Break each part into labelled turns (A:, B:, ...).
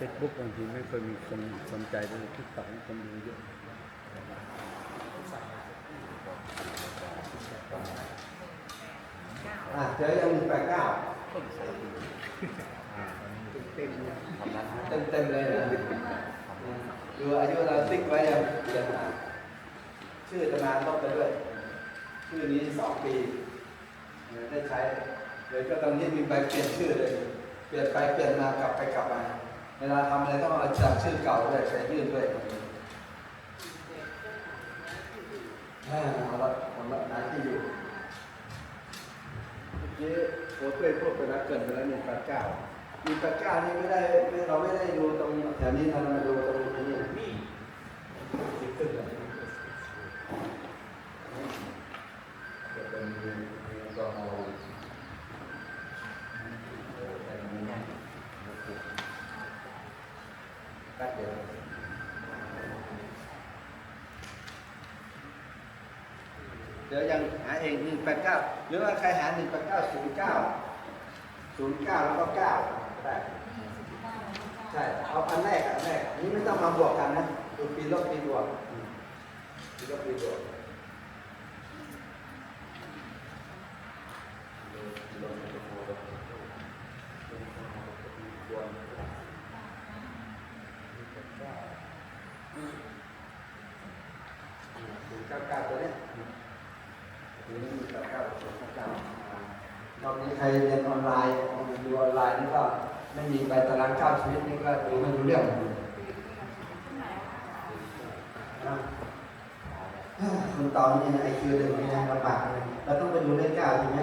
A: เฟซบุ๊กบางทีไม่ค่อยมีคนสนใจเลยทิกตอกคนดูเยอะ
B: อะเจอยังหนึ่งแปดเก้า
A: เต็มเลย
B: เต็มเต็มๆเลยนะดูอายุเราติ๊กไว้ยังเดี๋ยวนะชื่อจะมาลบไปด้วย ชื่อนี้สองปีเออได้ใช้เดี๋ยวก็ตอนนี้มีใบเปลี่ยนชื่อเลย เปลี่ยนไปเปลี่ยนมากลับไปกลับมา เวลาทำอะไรต้องเอาจากชื่อเก่าด้วยใช้ยื่นด้วยอ่าเอาละเอาละหาที่อยู่เมื่อกี้โค้ชเพื่อนพูดไปแล้วเกินไปแล้วหนึ่งแปดเก้าหนึ่งแปดเก้านี่ไม่ได้เราไม่ได้ดูตรงแถวนี้เรามาดูตรงนี้ แปดเก้าหรือว่าใครหาหนึ่งแปดเก้าศูนย์เก้าศูนย์เก้าแล้วก็เก็ได้ ใช่ เอาอันแรกอันแรกนนี้ไม่ต้องมาบวกกันนะดูปีลบปีบวกปีลบปีบวก อนนี้ไอคินึ่งลำบากเลยเราต้องไปดูเลขเก้าใช่ไหม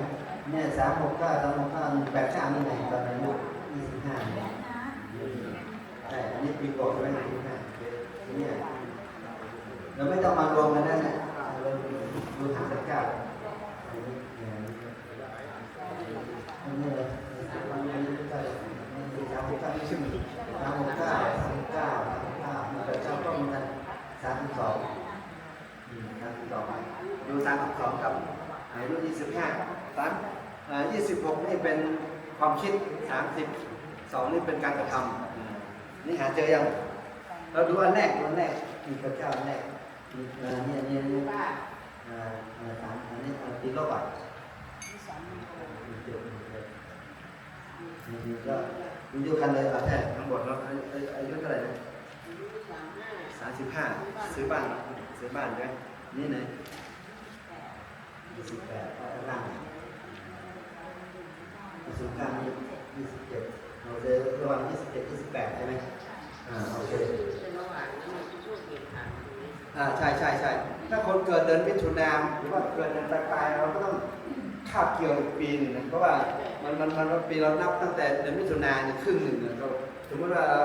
B: เนี่ยสามหกเก้าสามหกเก้าหนึ่งแปดเก้านี่ไงตอนอายุยี่สิบห้าเนี่ยใช่อันนี้ปีโกใช่ไหมยี่สิบห้าเนี่ยเราไม่ต้องมารวมกันนะเนี่ยเราดูหางเลขเก้าอันนี้เลยอันนี้เลยสามหกเก้ายี่สิบสามหกเก้าสามหกเก้าสามหกเก้าหนึ่งแปดเก้าก็เหมือนกันสามสิบสอง ตามอของกับหายรุ่นสิบหกนี่เป็นความคิดสามสิบสองนี่เป็นการกระทำนี่หาเจอยัง เราดูอันแรกอันแรกมีพระเจ้าอันแรกมีเนี่ยเนี่ยเนี่ยสามอันนี้ตีโลกอะมีก็มีดูกันเลยอะแท้ทั้งหมดเนาะอายุเท่าไหร่นะสามสิบห้าซื้อบ้านซื้อบ้านใช่ไหมนี่ไหน ยี่สิบแปดเอาข้างล่งยี่สิบเก้านี่ยี่สิบเจ็ดเราจะระหว่างยี่สิบเจ็ดยี่สิบแปดใช่ไหมอ่าโอเค
C: เป็นระหว่างนั้นม
D: ันช่วยเก็บค่ะ
B: อ่าใช่ใช่ใช่ถ้าคนเกิดเดือนมิถุนายนหรือว่าเกิดเดือนปลายๆเราก็ต้องคาบเกี่ยวปีนึงนะเพราะว่ามันมันมันมันปีเรานับตั้งแต่เดือนมิถุนายนเนี่ยครึ่งหนึ่งนี่ยเราสมมติว่าเรา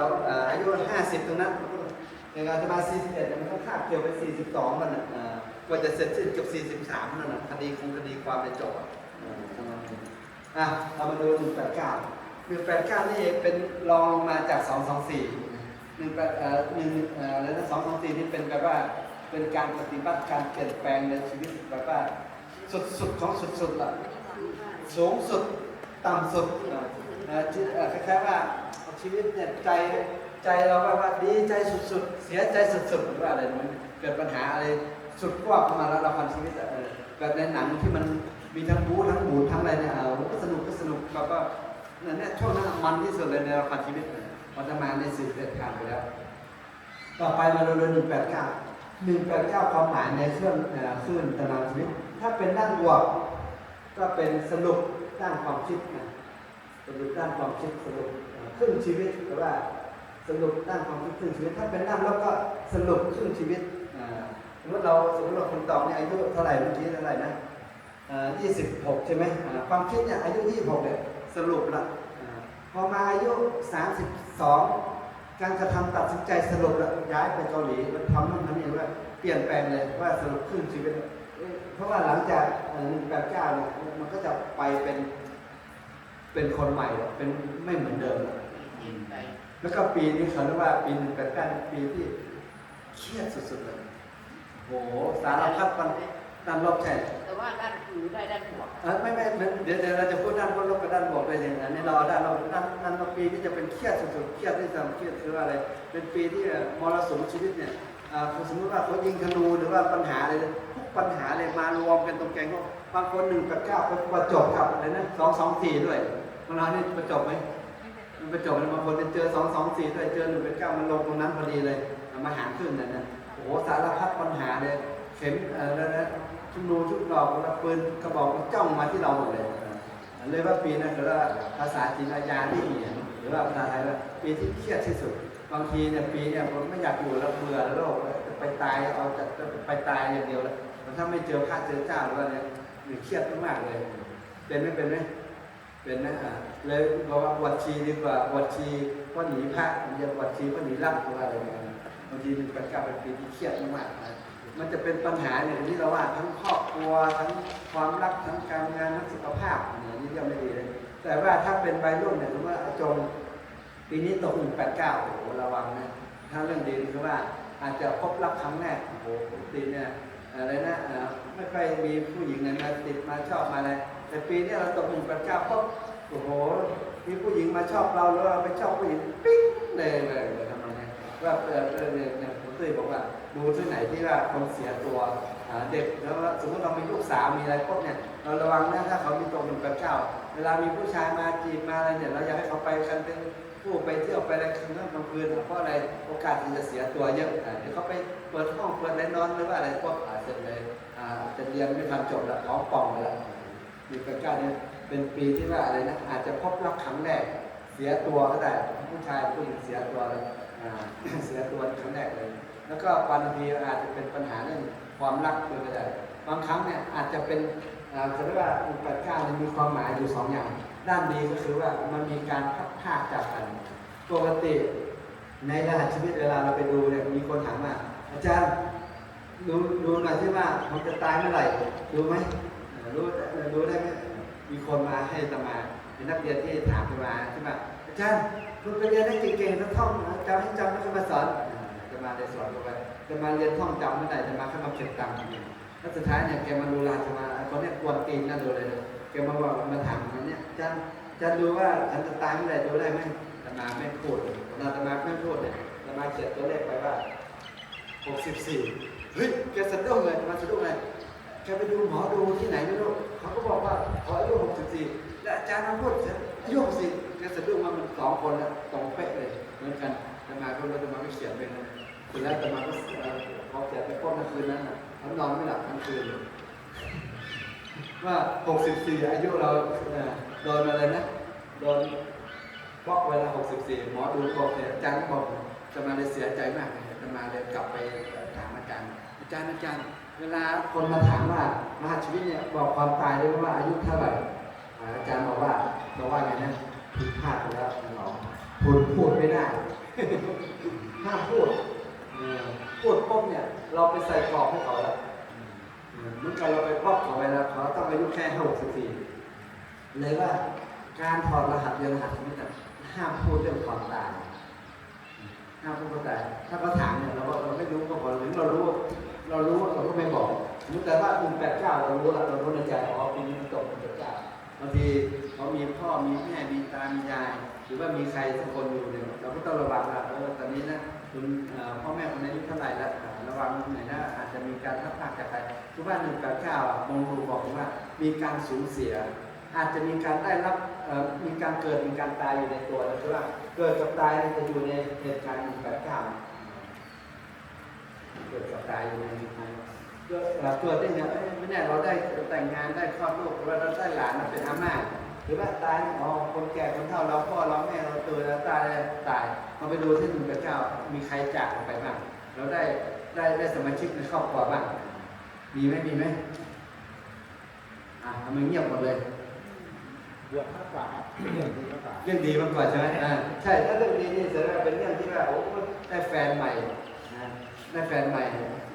B: อายุห้าสิบตรงนั้นอย่างอาตมา41เนี่ยมันก็คาบเกี่ยวไป42มันอะอ่า ว่าจะเสร็จสิ้นกับ43 นั่นน่ะคดีคงคดีความในจบอะอ่าประเรามาดู 189 189 นี่เป็นรองลงมาจาก 224 1เอ่อ1เอ่อแล้วนะ224 นี่เป็นแบบว่าเป็นการปฏิบัติการเปลี่ยนแปลงในชีวิตแบบว่าสุดๆของสุดๆล่ะสูงสุดต่ำสุดอ่อที่เอ่อคล้ายๆว่าชีวิตเนี่ยใจใจเราแบบว่าดีใจสุดๆ เสียใจสุดๆหรือว่าอะไรมันเกิดปัญหาอะไร สุดกว่าเข้ามาแล้วเราพันชีวิตเออแบบในหนังที่มันมีทั้งบู๊ทั้งบูดทั้งอะไรเนี่ยเออก็สนุกก็สนุกแบบว่าเนี่ยช่วงนั้นมันที่สุดเลยในเราพันชีวิตมันจะมาในสื่อเกิดการไปแล้ว ต่อไปมาดูเรื่องหนึ่งแปดเก้าหนึ่งแปดเก้าความหมายในเครื่องเอ่อคลื่นตารางชีวิต ถ้าเป็นด้านบวกก็เป็นสรุปด้านความคิดนะสรุปด้านความคิดสรุปเอ่อครึ่งชีวิตหรือว่าสรุปด้านความคิดครึ่งชีวิต ถ้าเป็นด้านลบก็สรุปครึ่งชีวิต มมติเราสมมติเราคนตอบเนี่ยอายุเท่าไหร่เมื่อกี้เท่าไหร่นะยี่สิบหกใช่ไหมอ่าความคิดเนี่ยอายุยี่สิบหกเนี่ยสรุปละอ่าพอมาอายุสามสิบสองการกระทำตัดสินใจสรุปแล้วย้ายไปเกาหลีมันทำนั่นทำนี่ว่าเปลี่ยนแปลงเลยว่าสรุปครึ่งชีวิตเอ๊ะเพราะว่าหลังจากหนึ่งแปดเก้าเนี่ยมันก็จะไปเป็นเป็นคนใหม่แล้วเป็นไม่เหมือนเดิมแล้วแล้วก็ปีนี้เขาเรียกว่าปีหนึ่งแปดเก้าปีที่เครียดสุดๆเลย โอ้โหสารพัดมันตันรอบแฉก
C: แต่ว่าด้านหรือได้ด้านบวก
B: เออไม่ไม่ไม่เดี๋ยวเดี๋ยวเราจะพูดด้านลบกับด้านบวกด้วยอย่างนั้นนี่เราเอด้านเราด้านด้านปีที่จะเป็นเครียดสุดๆเครียดที่สุดเครียดคือว่าอะไร เป็นปีที่มรสุมชีวิตเนี่ยสมมติว่าเขายิงธนูหรือว่าปัญหาอะไรทุกปัญหาเลยมารวมกันตรงแกงเขาบางคนหนึ่งกับเก้าเป็นประจบกับอะไรนะสองสองสี่ด้วยเวลานี่ประจบไหมมันประจบเลยบางคนเจอสองสองสี่ด้วยเจอหนึ่งเป็นเก้ามันลงตรงนั้นพอดีเลยมาหารขึ้นนั่นนะ โอ้โหสารพัดปัญหาเลยเข็มเอ่อแล้นะชุมนูชุดดอกแล้วปืนกระบอกจ้องมาที่เราหมดเลยเลยว่าปีนั้นคือว่าภาษาจีนอาญาที่เหนียนหรือว่าภาษาไทยว่าปีที่เครียดที่สุด บางทีเนี่ยปีเนี่ยผมไม่อยากอยู่แล้วเบื่อแล้วโลกจะไปตายเอาจะไปตายอย่างเดียวแล้วถ้าไม่เจอพระเจอเจ้าหรือว่าเนี่ยเครียดมากๆเลย เป็นไหมเป็นไหมเป็นนะอะเลยบอกว่าบวชชีดีกว่าบวชชีเพราะหนีพระมันจะบวชชีเพราะหนีรับหรือว่าอะไรเนี่ย บางทีมันเป็นการเป็นปีที่เครียดมากนะมันจะเป็นปัญหาเนี่ยที่เราว่าทั้งครอบครัวทั้งความรักทั้งการงานทั้งสุขภาพเนี่ยนี่ยังไม่ดีเลยแต่ว่าถ้าเป็นวัยรุ่นเนี่ยสมมติว่าอาจงปีนี้ตกหนึ่งแปดเก้าโอ้โหระวังนะถ้าเรื่องดีคือว่าอาจจะพบรักครั้งแรกโอ้โหปกติเนี่ยอะไรนะไม่ค่อยมีผู้หญิงเนี่ยมาติดมาชอบมาอะไรแต่ปีนี้เราตกหนึ่งแปดเก้าปุ๊บโอ้โหมีผู้หญิงมาชอบเราแล้วเราไปชอบผู้หญิงปิ๊งเลยเลย ว่าเออเออเนี่ยผมตุ้ยบอกว่าดูที่ไหนที่ว่าคนเสียตัวเด็กแล้วสมมติเรามีลูกสาวมีอะไรพวกเนี่ยเราระวังนะถ้าเขามีตกหนึ่งแปดเก้า เวลามีผู้ชายมาจีบมาอะไรเนี่ยเราอยากให้เขาไปกันเป็นผู้ไปเที่ยวไปอะไรคืนนั้นกลางคืนเพราะอะไรโอกาสที่จะเสียตัวเยอะเดี๋ยวเขาไปเปิดห้องเปิดอะไรนอนหรือว่าอะไรพวกอาจจะเลยอาจะเรียนไม่ทันจบแล้วท้องป่องไปล้วปีแปดเก้าเนี่ยเป็นปีที่ว่าอะไรนะอาจจะพบรักครั้งแรกเสียตัวก็ได้ผู้ชายผู้หญิงเสียตัวเลย เสียตัวครั้งแรกเลย แล้วก็บางทีอาจจะเป็นปัญหาเรื่องความรักด้วยก็ได้บางครั้งเนี่ยอาจจะเป็นอ่าเขาเรียกว่าปีแปกาเนี่ยมีความหมายอยู่สองอย่าง ด้านดีก็คือว่ามันมีการพัดพากจากกัน ปกติในรหัสชีวิตเวลาเราไปดูเนี่ยมีคนถามว่าอาจารย์ดูดูหน่อยที่ว่ามันจะตายเมื่อไหร่รู้ไหมรู้รู้ได้ไหมมีคนมาให้ตมาเป็นนักเรียนที่ถามตมาที่ว่าอาจารย์ คุณไปเรียนได้เก่งๆแล้วท่องนะจำให้จำแล้วก็มาสอนอ่าจะมาได้สอนเขาไปจะมาเรียนท่องจำเมื่อไหร่จะมาเข้ามาเก็บตังค์แล้วสุดท้ายเนี่ยแกมาดูลาจะมาคนเนี้ยกวนตีนนั่นดูเลยเลยแกมาบอกมาถามอย่างเนี้ยจารย์อาจารย์ดูว่าฉันจะตายเมื่อไหร่ดูได้ไหมตมาไม่พูดเวลาตมาไม่พูดเนี่ยตมาเขียนตัวเลขไปว่า64เฮ้ยแกสะดุ้งเลยมาสะดุ้งเลยแกไปดูหมอดูที่ไหนไม่รู้เขาก็บอกว่าขออายุ64และอาจารย์มาพูดอายุ64 กสะดุ้งมามันสองคนล้วตรงเป๊ะเลยเหมือนกันแต่มาก็รู้แต่มาก็เขียนไปนะคือแล้วแต่มาก็เอ่อพอเขียนไปพวกนั้นคืนนั้นน่ะเขานอนไม่หลับทั้งคืนเลยว่า 64 อายุเราเอ่อโดนอะไรนะโดนบล็อกเวลา 64 หมอดูบอกเนี่ยอาจารย์บอกจะมาเลยเสียใจมากเลยจะมาเลยกลับไปถามอาจารย์อาจารย์อาจารย์ เวลาคนมาถามว่ามหาชีวิตเนี่ยบอกความตายได้ว่าอายุเท่าไหร่อาอาจารย์บอกว่าบอกว่าไงนะ ผิดพลาดไปแล้วเราพูดพูดไม่ได้ห้ามพูดเออพูดปุ๊บเนี่ย เราไปใส่กรอบให้เขาแล้วเมื่อกันเราไปครอบเขาไว้แล้วเขาต้องอายุแค่หกสิบสี่เลยว่าการถอดรหัสเรียนรหัสชีวิตอะห้ามพูดเรื่องความตายห้ามพูดความตายถ้าเขาถามเนี่ยเราบอกเราไม่รู้ก็บอกหรือเรารู้เรารู้เราก็ไม่บอกสมมติแต่ว่าหนึ่งแปดเก้าเรารู้ละเรารู้ในใจอ๋อปีนี้มันตกหนึ่งแปดเก้าบางที เขามีพ่อมีแม่มีตามียาย หรือว่ามีใครสักคนอยู่เนี่ยเราก็ต้องระวังว่าเออตอนนี้นะคุณพ่อแม่คนนี้อายุเท่าไหร่แล้วระวังหน่อยนะอาจจะมีการทับพลาดจากใครคือว่าหนึ่งแปดเก้ามองดูบอกว่ามีการสูญเสีย อาจจะมีการได้รับมีการเกิดมีการตายอยู่ในตัวแล้วคือว่าเกิดกับตายจะอยู่ในเหตุการณ์หนึ่งแปดเก้าเกิดกับตายอยู่ในนี้เกิดเอ่อเกิดได้ไงเอ้ยไม่แน่เราได้แต่งงานได้คลอดลูกหรือว่าเราได้หลานเป็นอาม่า หรือว่าตายอ๋อคนแก่คนเฒ่าเราพ่อเราแม่เราตัวแล้วตายแล้วตายมาไปดูที่หนึ่งกับเจ้า มีใครจากออกไปบ้างเราได้ได้ได้สมาชิกในครอบครัวบ้างมีไหมมีไหมอะทำไมเงียบหมดเลย
A: บวชมากกว่าครับเรื่องดีมากกว่า
B: เรื่องดีมากกว่าใช่ไหมอ่าใช่ถ้าเรื่องดีนี่แสดงว่าเป็นเรื่องที่ว่าโอ้ได้แฟนใหม่นะได้แฟนใหม่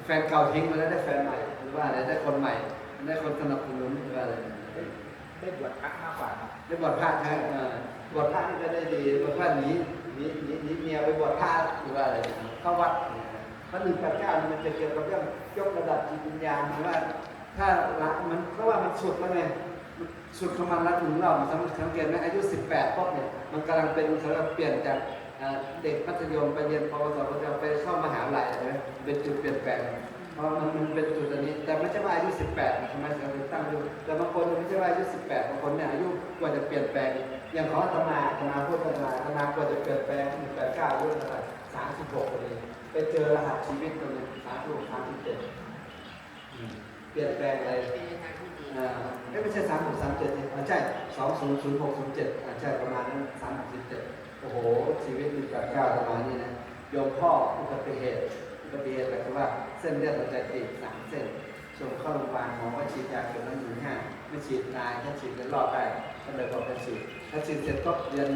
B: แฟนเก่าทิ้งไปแล้วได้แฟนใหม่หรือว่าอะไรได้คนใหม่ได้คนสนับสนุนหรือว่าอะไร
A: ได้บวชพระมากกว่าครับ
B: ได้บวชพระใช่ไหมบวชพระนี่ก็ได้ดีบวชพระหนีหนีหนีหนีเมียไปบวชพระหรือว่าอะไรเข้าวัดเพราะหนึ่งแปดเก้ามันจะเกี่ยวกับเรื่องยกระดับจิตวิญญาณหรือว่า ถ้าละมันเพราะว่ามันสุดแล้วไงสุดของมันล้วถึงเราสังสังเกตไหมอายุ 18ปุ๊บเนี่ยมันกำลังเป็นเขาเรียกเปลี่ยนจากเด็กมัธยมไปเรียนปวสปวไปเข้ามหาลัยใช่ไหมเป็นจุดเปลี่ยนแปลง เพราะมันมันเป็นจุดอันนี้ แต่ไม่ใช่ว่าอายุ 18นะทำไมถึงตั้งอายุแต่บางคนไม่ใช่ว่าอายุ 18บางคนเนี่ยอายุกว่าจะเปลี่ยนแปลง อย่างของอาตมาอาตมาพูดอาตมาอาตมากว่าจะเปลี่ยนแปลงถึงแปดเก้าอายุเท่าไหร่สามสิบหกปีไปเจอรหัสชีวิตตัวหนึงสามสิบหกสามสิบเจ็ดเปลี่ยนแปลงอะไรอ่าไม่ใช่สามหกสามเจ็ดนี่อ่าใช่สองศูนย์ศูนย์หกศูนย์เจ็ดอ่าใช่ประมาณนั้นสามหกสิบเจ็ดโอ้โหชีวิตมีกับก้าวประมาณนี้นะโยมพ่ออุบัติเหตุ อุบัติเหตุหมายความว่าเส้นเลือดหัวใจตีบสามเส้นส่งเข้าโรงพยาบาลหมอก็ฉีดยาเข็มละหนึ่งห้าไม่ฉีดตายถ้าฉีดแล้วรอดได้ก็เลยบอกไปฉีดถ้าฉีดเสร็จก็เดือน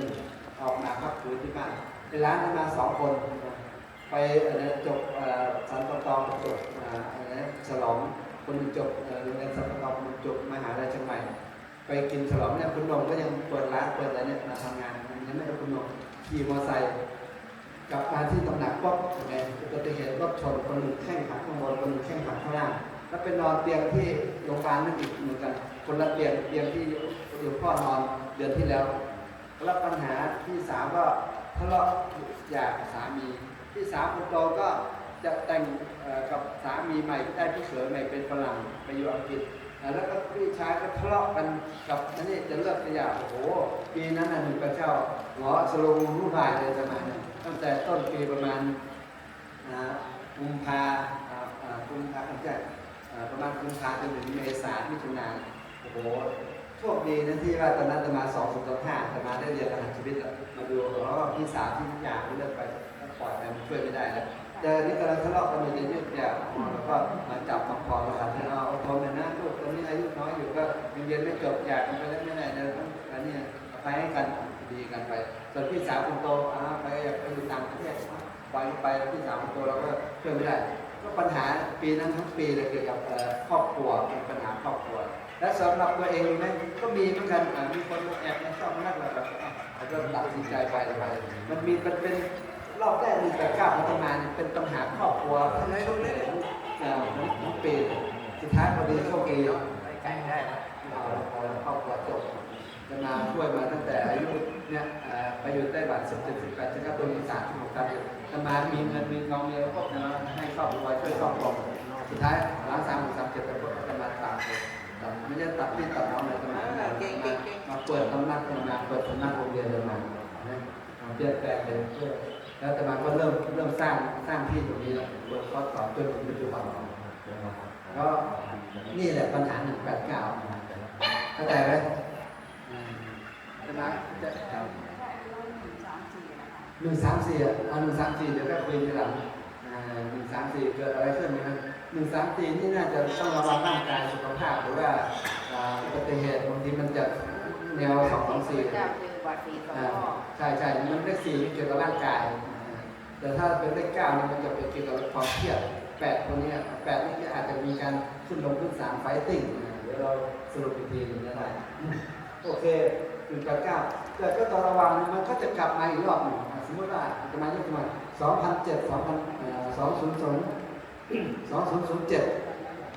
B: ออกมาพักฟื้นที่บ้านในร้านนั้นมาสองคน ไปจบสันปตองจบฉลองคนหนึ่งจบเอ่อโรงเรียนสันปตองคนหนึ่งจบมหาลัยเชียงใหม่ไปกินฉลองเนี่ยคุณนงก็ยังเปิดร้านเปิดอะไรเนี่ยมาทำงานยังไม่ได้คุณนงขี่มอเตอร์ไซค์ กลับมาที่ตำหนักป๊อกยังไงอุบัติเหตุรถชนคนหนึ่งแข้งหักข้างบนคนหนึ่งแข้งหักข้างล่างแล้วไปนนอนเตียงที่โรงพยาบาลนั่นอีกเหมือนกันคนละเตียงเตียงที่อยู่พ่อนอนเดือนที่แล้วแล้วปัญหาที่สามก็ทะเลาะอยากสามีที่สามคนโตก็จะแต่งกับสามีใหม่ได้พี่เขยใหม่เป็นฝรั่งไปอยู่อังกฤษ แล้วก็พี่ชายก็ทะเลาะกันกับอันนี้จะเลิกกันอย่างโอ้โห ปีนั้นน่ะหนึ่งพระเจ้าหมอสโลงรูปายเลยประมาณนั้นตั้งแต่ต้นปีประมาณอ่ากุมภากุมภาไม่ใช่อ่ประมาณกุมภาจนถึงเมษามิถุนาโอ้โหโชคดีนะที่ว่าตอนนั้นจะมาสองสุดห้าจะมาได้เรียนรหัสชีวิตมาดูอ๋อพี่สาวที่อยากเลิกไปปล่อยไปมันช่วยไม่ได้แล้ว เจอนี่กำลังทะเลาะกันอยู่ในยืดยาวอ๋อแล้วก็มาจับมาคอมาขัดให้เอาเอาทนเลยนะลูกตอนนี้อายุน้อยอยู่ก็ยังเรียนไม่จบอยากไปแล้วไม่ได้เดินต้องอันนี้ไปให้กันดีกันไป ส่วนพี่สาวคนโตอ่าไปอยากไปอยู่ต่างประเทศไปไปพี่สาวคนโตเราก็ช่วยไม่ได้ ก็ปัญหาปีนั้นทั้งปีเลยเกี่ยวกับครอบครัวเป็นปัญหาครอบครัว และสำหรับตัวเองมีไหมก็มีเหมือนกันมีคนมาแอบมาชอบมานักแบบแล้วก็ตัดสินใจไปไปมันมีมันเป็น รอบแรกหนึ่งแปดเก้าพัฒนาเนี่ยเป็นปัญหาครอบครัวทั้งชุดเลยอ่าทั้งปีสุดท้ายพอดีโชคดีเอาเอาครอบครัวจบจะมาช่วยมาตั้งแต่อายุเนี่ยไปอยู่ไต้หวันสิบเจ็ดสิบแปดสิบเก้าตัวมีสามสิบหกตันจะมามีเงินมีทองมีอะไรพวกนั้นให้ครอบครัวช่วยครอบครัวสุดท้ายร้านสามหกสามเจ็ดไปพวกจะมาตามเลยไม่ได้ตัดพี่ตัดน้องเลยทำไมมาเปิดตำนักทำงานเปิดตำนักโรงเรียนเลยมาเปลี่ยนแปลงเลยเพื่อ แล้วแต่มาก็เริ่มเริ่มสร้างสร้างที่ตรงนี้แล้วลงข้อสอบจนถึงปัจจุบันก็นี่แหละปัญหาหนึ่งแปดเก้าเข้าใจไหมจะมาจะหนึ่งสามสี่อะเอาหนึ่งสามสี่เดี๋ยวก็คุยทีหลังหนึ่งสามสี่เกิดอะไรขึ้นไหมครับหนึ่งสามสี่นี่น่าจะต้องระวังร่างกายสุขภาพหรือว่าอ่าอุบัติเหตุบางทีมันจะแนวสองสองสี่
C: เจ้าคือวัดศรีสอง
B: อ่า
C: พ่อ
B: ใช่ใช่มันเลขสี่นี่เกี่ยวกับร่างกาย แต่ถ้าเป็นเลขเก้านี่มันจะเป็นเกี่ยวกับความเครียดแปดคนเนี้ยแปดนี่อาจจะมีการขึ้นลงขึ้นศาลไฟติ้งเดี๋ยวเราสรุปอีกทีหนึงก็ได้อืมโอเคหนึ่งแปดเก้าแต่ก็ต้องระวังมันก็จะกลับมาอีกรอบหนึ่งสมมติว่าจะมายุคประมาณสองพันเจ็ดสองพันสองศูนย์ศูนย์สองศูนย์ศูนย์เจ็ด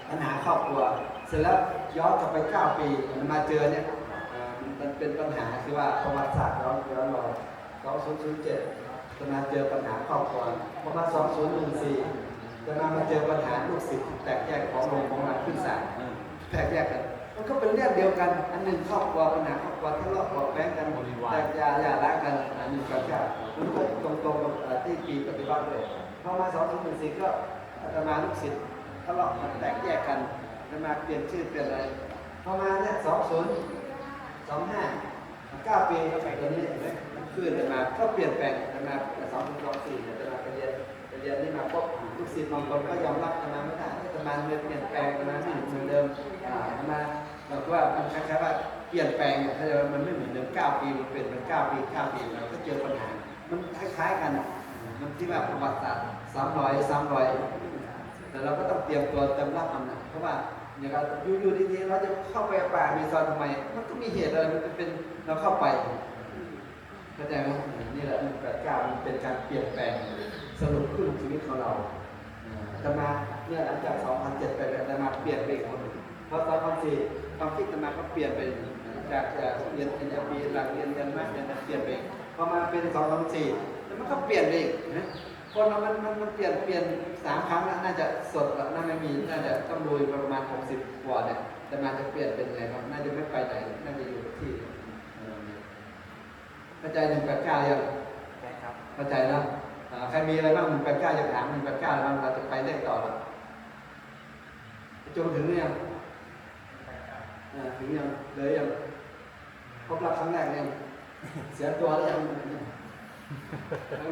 B: ปัญหาครอบครัว เสร็จแล้วย้อนกลับไปเก้าปีมันมาเจอเนี่ยมันเป็นปัญหาคือว่าประวัติศาสตร์ย้อนย้อนรอยสองศูนย์ศูนย์เจ็ด จะมาเจอปัญหาครอบครัวพอมาสองศูนย์หนึ่งสี่จะมามาเจอปัญหาลูกศิษย์แตกแยกของโรงของมันขึ้นศาลแตกแยกกัน มันก็เป็นเรื่องเดียวกัน อันหนึ่งครอบครัวปัญหาครอบครัวทะเลาะเบาแว้งกันแตกยาอย่ารักกันอันหนึ่งกับชาติมันก็ตรงตรงกับเอ่อที่ปีปฏิบัติเลยพอมาสองศูนย์หนึ่งสี่ก็อาตมาลูกศิษย์ทะเลาะกันแตกแยกกันอาตมาเปลี่ยนชื่อเปลี่ยนอะไรพอมาเนี่ยสองศูนย์สองห้าเก้าปีก็ไปตอนนี้เห็นไหม มันขึ้นอาตมาก็เปลี่ยนแปลงอาตมาสองศูนย์สองสี่อาตมาเรียนเรียนนี่มาพบลูกศิษย์บางคนก็ยอมรับอาตมาไม่ได้อาตมาเลยเปลี่ยนแปลงอาตมาไม่เหมือนเดิมอ่าอาตมาบอกว่ามันคล้ายๆว่าเปลี่ยนแปลงเนี่ยถ้าจะว่ามันไม่เหมือนเดิมเก้าปีมันเปลี่ยนเป็นเก้าปีเก้าปีเราก็เจอปัญหามันคล้ายๆกันมันที่ว่าประวัติศาสตร์สามร้อยสามร้อยแต่เราก็ต้องเตรียมตัวเต็มรับมันนะเพราะว่าอย่างเราอยู่อยู่ดีๆเราจะเข้าไปป่ามีซอนทำไม มันก็มีเหตุอะไรมันเป็นเราเข้าไป เข้าใจไหมนี่แหละหนึ่งแปดเก้ามันเป็นการเปลี่ยนแปลงสรุปขึ้นชีวิตของเราจะมาเนี่ยหลังจาก2007ไปแล้วจะมาเปลี่ยนไปอีกคนหนึ่งพอตอนความสี่ความคิดจะมาก็เปลี่ยนไปจากจากเรียนปริญญาตรีหลักเรียนเรียนมากเรียนเปลี่ยนไปพอมาเป็นสองสามสี่แล้วมันก็เปลี่ยนไปอีกนะคนเรามันมันมันเปลี่ยนเปลี่ยนสามครั้งแล้วน่าจะสดแล้วน่าไม่มีน่าจะต้องรวยประมาณหกสิบกว่าเนี่ยแต่มาจะเปลี่ยนเป็นไงบ้างน่าจะไม่ไปไหนน่าจะ เข้าใจหนึ่งแปดเก้ายัง
C: ใช่ครับ
B: เข้าใจนะอ่าใครมีอะไรบ้างหนึ่งแปดเก้าจะถามหนึ่งแปดเก้าแล้วเราจะไปเลขต่อแล้วจนถึงหรือยังอ่าถึงยังเลยยังพบรักครั้งแรกยังเสียตัวแล้วยัง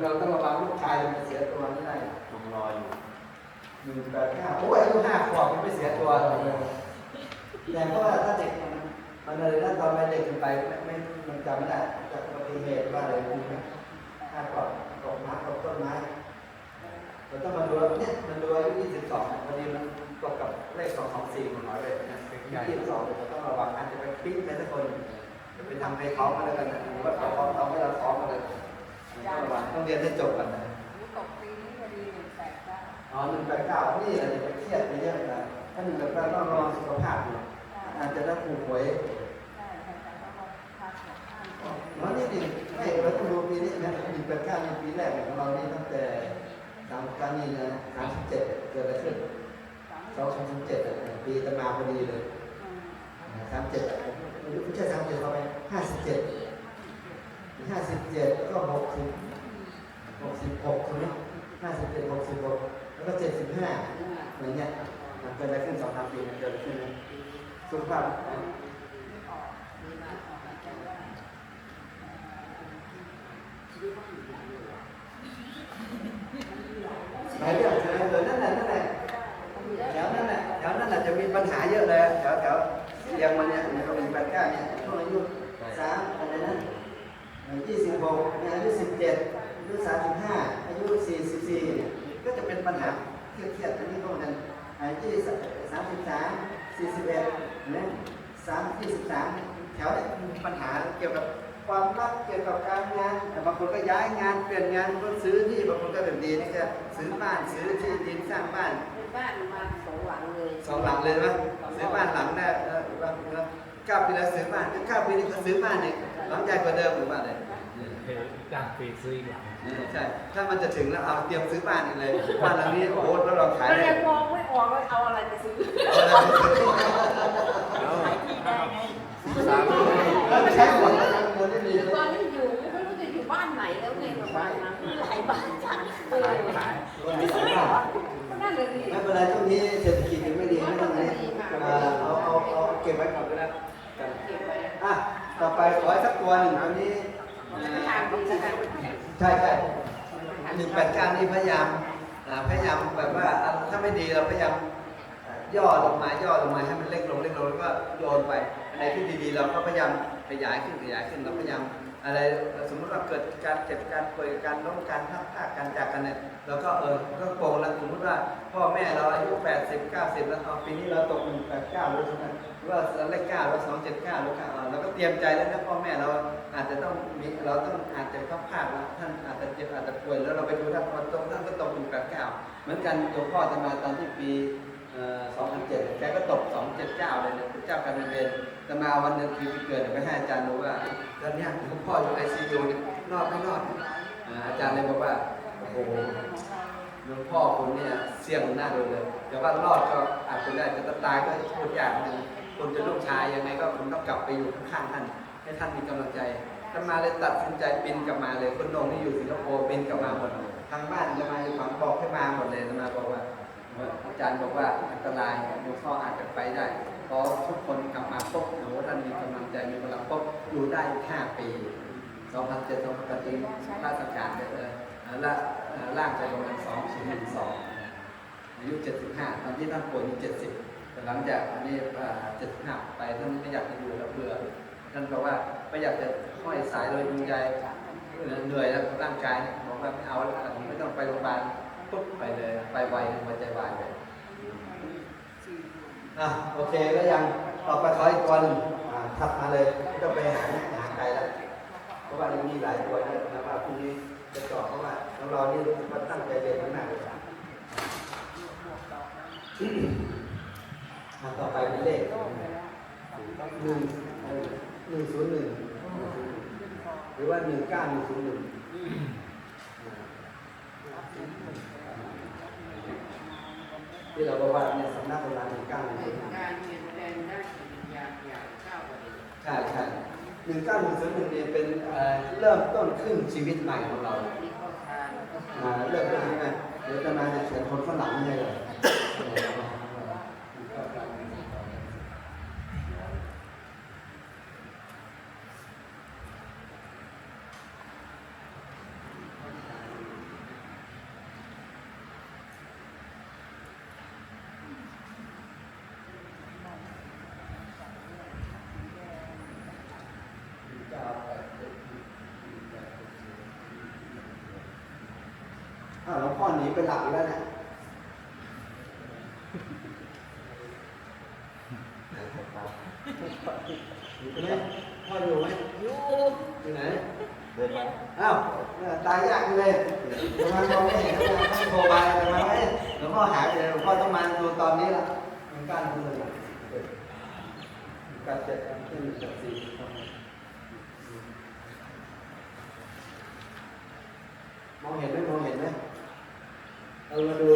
B: เราต้องระวังลูกชายมันเสียตัวไม่ได้
C: ผมรออยู่
B: หนึ่งแปดเก้าโอ้ยอายุห้าขวบมันไม่เสียตัวเลยแต่เพราะว่าถ้าเด็กมันมันอะไรนั่นตอนวัยเด็กขึ้นไปไม่ไม่มันจำไม่ได้ จากอุบัติเหตุว่าอะไรพวกนี้ห้าขวบตกน้ำตกต้นไม้เราต้องมาดูว่าเนี่ยมันดูอายุ22พอดีมันตกกับเลข224ของหมายเลยนะ22เราต้องระวังอาจจะไปปิ๊งใครสักคนจะไปทำให้เขาก็แล้วกันนะหรือว่าเขาเขาทำให้เราท้องก็เลยต้องระวังต้องเรียนให้จบกันนะ
D: ตกปีนี้พอดีหนึ่งแปดเก้า
B: อ๋อ189นี่แหละอย่าไปเครียดไปเยอะนะถ้า189ต้องระวังสุขภาพอยู่อาจจะได้ผูกหวย
D: ใช่ใช่แต่ว่าเราพาสองข้างก่อน
B: อ๋อนี่ดิไม่เราต้องดูปีนี้นะ189นี่ปีแรกของเรานี่ตั้งแต่ สามการนี่นะ37เกิดอะไรขึ้น
D: สาม
B: สองสองเจ็ดปีตมาพอดีเลย
D: อืม
B: สามเจ็ดไม่ใช่สามเจ็ดเข้าไปห้าสิบเจ็ดห้าสิบเจ็ดก็หกสิบหกสิบหกใช่ไหมห้าสิบเจ็ดหกสิบหกแล้วก็เจ็ดสิบห้าอะไรเงี้ยมันเกิดอะไรขึ้นสองสามปีมันเกิดอะไรขึ้นนะสุขภาพ
D: ออกมีมาออกมาจากว่า
B: หลายเรื่องใช่ไหมเออนั่นแหละนั่นแหละแถวนั่นแหละแถวนั่นแหละจะมี ปัญหาเยอะเลยแถวแถวเรียงมาเนี่ยเนี่ยก็มีแปดเก้าเนี่ยช่วงอายุสามอะไรนะยี่สิบหกอายุสิบเจ็ดอายุสามสิบห้าอายุสี่สิบสี่ก็จะเป็นปัญหาเครียดๆอันนี้ก็เหมือนกันอายุสามสิบสามสี่สิบเอ็ดนะสามสี่สิบสามแถวเนี่ยมีปัญหาเกี่ยวกับความรักเกี่ยวกับการงานแต่บางคนก็ย้ายงานเปลี่ยนงานบางคนซื้อที่บางคนก็แบบดีนี่ก็ซื้อบ้านซื้อที่ดินสร้างบ้าน
D: สองหลังเลย
B: ไหมซื้อบ้านหลังแรกเออบ้านเออเก้าปีแล้วซื้อบ้านเก้าปีนี้ก็ซื้อบ้านเนี่ยหลังใหญ่กว่าเดิมหรือว่าอะไร
C: จ้างฟรีซื้ออีกหลัง
B: เออใช่ถ้ามันจะถึงแล้วเอาเตรียมซื้อบ้านอีกเลยบ้านหลังนี้โอ้โหแล้วเราขาย
D: เรา
B: ได้
D: ยังมองไม่ออกว่าเอาอะไรไปซื้อ
B: เอาอะไรไปซื้อ
D: ขายที่ได้ไง
C: สาม
B: แล้วใช้หมดแล้วนะเงินไม่มี
D: ตอนนี้อยู่ไม่รู้จะอยู่บ้านไหนแล้วไงประมาณนั้นมีหลายบ้านจังเออ
C: ขาย
B: มีหลายบ้าน
D: นั่นเลยดิ
B: ไม่เป็นไรช่วงนี้เศรษฐกิจยังไม่ดีไม่ต้องนี้เอ่อเอา เอาเอาเก็บไว้ก่อนก็ได้
D: เก็บไว้
B: อะต่อไปขอให้สักตัวหนึ่งอันนี้เอ่อ
D: ทางดีนะคะ
B: ใช่ใช่หนึ่งแปดเก้านี่พยายามอ่าพยายามแบบว่าอะถ้าไม่ดีเราพยายามอ่าย่อลงมาย่อลงมาให้มันเล็กลงเล็กลงแล้วก็โยนไปอะไรที่ดีๆ เราก็พยายามขยายขึ้นขยายขึ้นเราพยายามอะไรสมมติว่าเกิดการเจ็บการป่วยการล้มการพักผ้าการจากกันเนี่ยเราก็เออก็โกงแล้วสมมติว่าพ่อแม่เราอายุ80 90 แล้วเอาปีนี้เราตก189หรือใช่ไหม หรือว่าเลข9หรือ279หรือ9เราก็เตรียมใจแล้วนะพ่อแม่เราอาจจะต้องมีเราต้องอาจจะต้องพลาดแล้วท่านอาจจะเจ็บอาจจะป่วยแล้วเราไปดูท่านพอตรงท่านก็ตก189เก้าเหมือนกันหลวพ่อจะมาตอนที่ปีเอ่อ2007แกก็ตก279เลยเนี่ยเจ้าการเวรจะมาวันเดือนปีเกิดไปให้อาจารย์ดูว่าตอนนี้ยหลวงพ่ออยู่ไอซียูเนี่ยรอดไม่รอดอาจารย์เลยบอกว่าโอ้โหหลวงพ่อคุณเนี่ยเสี่ยงหน้าดูเลยแต่ว่ารอดก็อาจจะได้แต่ตายก็พูดอย่างหนึ่ง คุณจะลูกชายยังไงก็คุณต้องกลับไปอยู่ข้างๆท่านให้ท่านมีกำลังใจท่านมาเลยตัดสินใจบินกลับมาเลยคุณนงที่อยู่สิงคโปร์บินกลับมาหมดทางบ้านจะมาอยู่ฝังบอกให้มาหมดเลยจะมาบอกว่าอาจารย์บอกว่าอันตรายหลวงพ่ออาจจะไปได้เพราะทุกคนกลับมาพบโอ้โหท่านมีกำลังใจมีพลังพบอยู่ได้ห้าปี2007 2008ปีราชการไปเลยและร่างไปประมาณ2012อายุ75ตอนที่ท่านป่วยมี70 แต่หลังจากอันนี้อ่า75ไปท่านไม่อยากจะอยู่แล้วเบื่อท่านบอกว่าไม่อยากจะห้อยสายโดยดวงใจเหนื่อยแล้วร่างกายบอกว่าไม่เอาแล้วไม่ต้องไปโรงพยาบาลปุ๊บไปเลยไปไวหัวใจวายเลยอะโอเคก็ยังต่อไปขออีกตัวหนึ่งอ่าถัดมาเลยไม่ต้องไปหาหาไกลแล้วเพราะว่ายังมีหลายตัวนี่ยนะว่าพรุ่งนี้จะตอบเพราะว่าน้องเรานี่รู้สึกว่าตั้งใจเรียนมากเลย ต่อไปเป็นเลขหนึ่งหนึ่งศูนย์หนึ่งหรือว่าหนึ่งเก้าหนึ่งศูนย์หนึ่งที่เราบอกว่าเนี่ยสำนักโบราณหนึ่งเก้าหนึ่งศูนย์
E: การเปลี่ยนแปลงด้านจิตวิญญาณอย่างก้า
B: ใช่ใช่หนึ่งเก้าหนึ่งศูนย์หนึ่งเนี่ยเป็นเริ่มต้นครึ่งชีวิตใหม่ของเราเริ่มต้นยังไงเดี๋ยวจะมาจะเขียนคนข้างหลังให้เลยอ้าวหลวงพ่อหนีไปหลับอีกแล้วเนี่ยอยู่ไหมพ่ออยู่ไหม
D: อยู่
B: อยู่ไหน
C: เดินมา
B: อ้าวเนี่ยตายยากเลยทำไมมองไม่เห็นทำไมไม่โทรไปทำไมไม่หลวงพ่อหายไปเลยหลวงพ่อต้องมาดูตอนนี้ละมันกั้นดูเลยกัดเจ็ดกัดขึ้นกัดสี่ ม